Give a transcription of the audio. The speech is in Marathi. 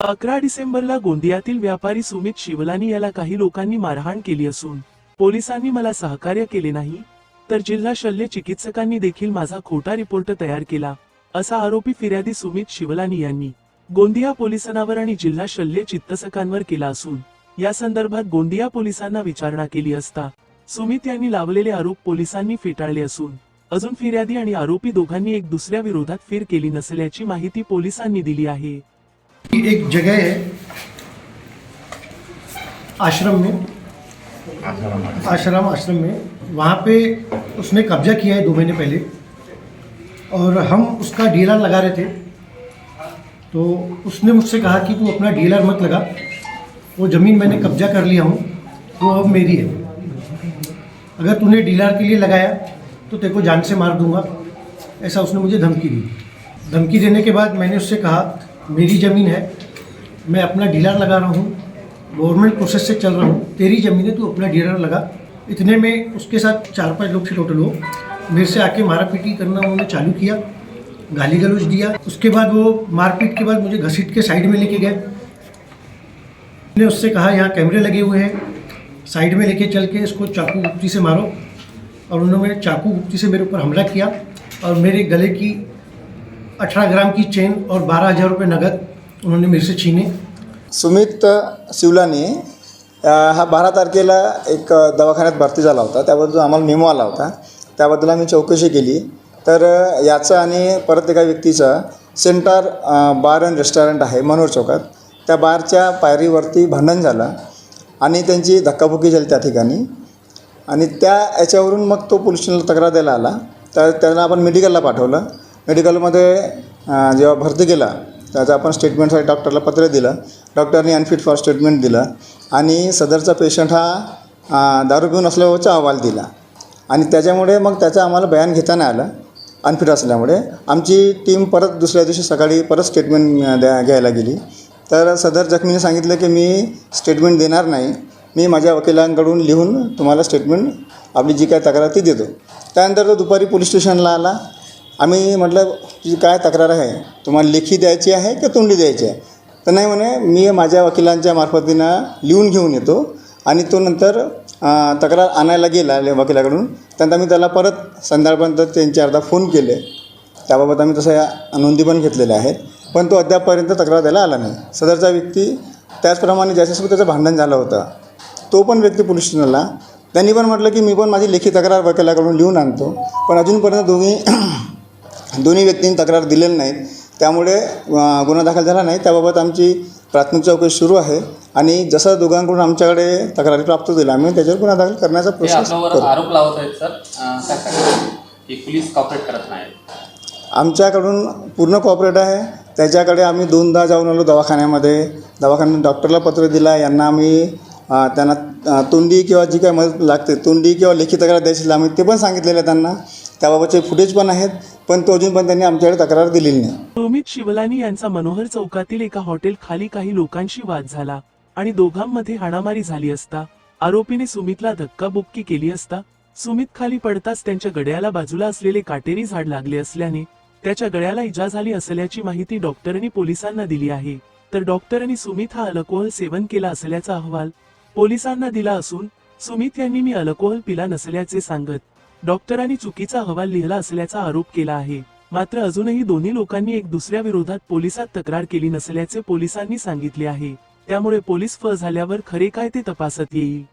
अकरा डिसेंबरला गोंदियातील व्यापारी सुमित शिवलानी याला काही लोकांनी मारहाण केली असून पोलिसांनी मला सहकार्य केले नाही तर जिल्हा शल्य चिकित्सकांनी देखील माझा खोटा रिपोर्ट तयार केला असा आरोपी फिर्यादी सुमित शिवलानी यांनी गोंदिया पोलिसांवर आणि जिल्हा शल्य चिकित्सकांवर केला असून या संदर्भात गोंदिया पोलिसांना विचारणा केली असता सुमित यांनी लावलेले आरोप पोलिसांनी फेटाळले असून अजून फिर्यादी आणि आरोपी दोघांनी एक दुसऱ्या विरोधात फेर केली नसल्याची माहिती पोलिसांनी दिली आहे. एक जगह है, आश्रम में। आश्रम आश्रम में। वहाँ पे उसने कब्जा किया है दो महीने पहले, और हम उसका डीएलआर लगा रहे थे। तो उसने मुझसे कहा कि तू अपना डीएलआर मत लगा। वो ज़मीन मैंने कब्जा कर लिया हूँ, वो अब मेरी है। अगर तूने डीलर के लिए लगाया तो तेरे को जान से मार दूँगा। ऐसा उसने मुझे धमकी दी। धमकी देने के बाद मैंने उससे कहा मेरी ज़मीन है, मैं अपना डीलर लगा रहा हूँ गवर्नमेंट प्रोसेस से चल रहा हूँ, तेरी ज़मीन है, तू अपना डीलर लगा। इतने में उसके साथ चार पाँच लोग थे टोटल वो मेरे से आके मारा पीटी करना उन्होंने चालू किया गाली गलौज दिया। उसके बाद वो मारपीट के बाद मुझे घसीट के साइड में लेके गए। मैंने उससे कहा, यहाँ कैमरे लगे हुए हैं साइड में लेके चल के इसको चाकू गुप्ती से मारो। और उन्होंने चाकू गुप्ती से मेरे ऊपर हमला किया और मेरे गले की 18 ग्राम की चेन और बारह हज़ार रुपये नगद उन्होंने मेरे से छीने। सुमित शिवलानी हा बारा तारखेला एक दवाखान्यात भरती झाला होता. त्याबद्दल आम्हाला मेमो आला होता त्याबद्दल आम्ही चौकशी केली. तर याचा याचं आणि परत एका व्यक्तीचा सेंटर बार अँड रेस्टॉरंट आहे मनोहर चौकात. त्या बारच्या पायरीवरती भांडण झालं आणि त्यांची धक्काबुक्की झाली त्या ठिकाणी. आणि त्या याच्यावरून मग तो पोलीस स्टेशनला तक्रार द्यायला आला. तर त्यांना आपण मेडिकलला पाठवलं. मेडिकलमध्ये जेव्हा भरती केला त्याचं आपण स्टेटमेंटसाठी डॉक्टरला पत्र दिलं. डॉक्टरनी अनफिट फॉर स्टेटमेंट दिलं. आणि सदरचा पेशंट हा दारू पिऊन असल्यावरचा अहवाल दिला. आणि त्याच्यामुळे मग त्याचं आम्हाला बयान घेता नाही आलं अनफिट असल्यामुळे. आमची टीम परत दुसऱ्या दिवशी सकाळी परत स्टेटमेंट द्या घ्यायला गेली. तर सदर जखमीने सांगितलं की मी स्टेटमेंट देणार नाही. मी माझ्या वकिलांकडून लिहून तुम्हाला स्टेटमेंट आपली जी काय तक्रार ती देतो. त्यानंतर तो दुपारी पोलीस स्टेशनला आला. आम्ही म्हटलं तुझी काय तक्रार आहे? तुम्हाला लेखी द्यायची आहे की तोंडी द्यायची आहे? तर नाही म्हणे मी माझ्या वकिलांच्या मार्फतीनं लिहून घेऊन येतो आणि तो नंतर तक्रार आणायला गेला ले- वकिलाकडून. त्यानंतर मी त्याला परत संध्याकाळपर्यंत तीन चारदा फोन केले. त्याबाबत आम्ही तसं नोंदी पण घेतलेल्या आहेत. पण तो अद्यापपर्यंत तक्रार द्यायला आला नाही. सदरचा व्यक्ती त्याचप्रमाणे ज्याच्यासोबत त्याचं भांडण झालं होतं तो पण व्यक्ती पोलीस स्टेशनला. त्यांनी पण म्हटलं की मी पण माझी लेखी तक्रार वकिलाकडून लिहून आणतो. पण अजूनपर्यंत दोन्ही दोन्ही व्यक्तींनी तक्रार दिलेली नाहीत. त्यामुळे गुन्हा दाखल झाला नाही. त्याबाबत आमची प्राथमिक चौकशी सुरू आहे. आणि जसं दोघांकडून आमच्याकडे तक्रारी प्राप्त होईल आम्ही त्याच्यावर गुन्हा दाखल करण्याचा प्रोसेस करू आरोप लावत आहेत सर. पोलीस कॉपरेट करत नाही आमच्याकडून पूर्ण कॉपरेट आहे. त्याच्याकडे आम्ही दोनदा जाऊन आलो दवाखान्यामध्ये. दवाखान्यात डॉक्टरला पत्र दिला. यांना आम्ही त्यांना तोंडी किंवा जी काय मदत लागते तोंडी किंवा लेखी तक्रार द्यायची आम्ही ते पण सांगितलेलं आहे त्यांना. त्याबाबतचे फुटेज पण आहेत पण तो अजून पण त्यांनी आमच्याकडे तक्रार दिलेली नाही. रोमित शिवलानी यांचा मनोहर चौकातील एका हॉटेल खाली काही लोकांशी वाद झाला आणि दोघांमध्ये हाणामारी झाली असता आरोपीने सुमितला धक्काबुक्की केली असता सुमित खाली पडताच त्यांच्या गड्याला बाजूला असलेले काटेरी झाड लागले असल्याने त्याच्या गळ्याला इजा झाली असल्याची माहिती डॉक्टरांनी पोलिसांना दिली आहे. तर डॉक्टरांनी सुमित हा अल्कोहोल सेवन केला असल्याचा अहवाल पोलिसांना दिला असून सुमित यांनी मी अल्कोहोल पिला नसल्याचे सांगत डॉक्टरांनी चुकीचा अहवाल लिहिला असल्याचा आरोप केला आहे. मात्र अजूनही दोन्ही लोकांनी एक दुसऱ्या विरोधात पोलिसात तक्रार केली नसल्याचे पोलिसांनी सांगितले आहे. त्यामुळे पोलीस फ झाल्यावर खरे काय ते तपासत येईल.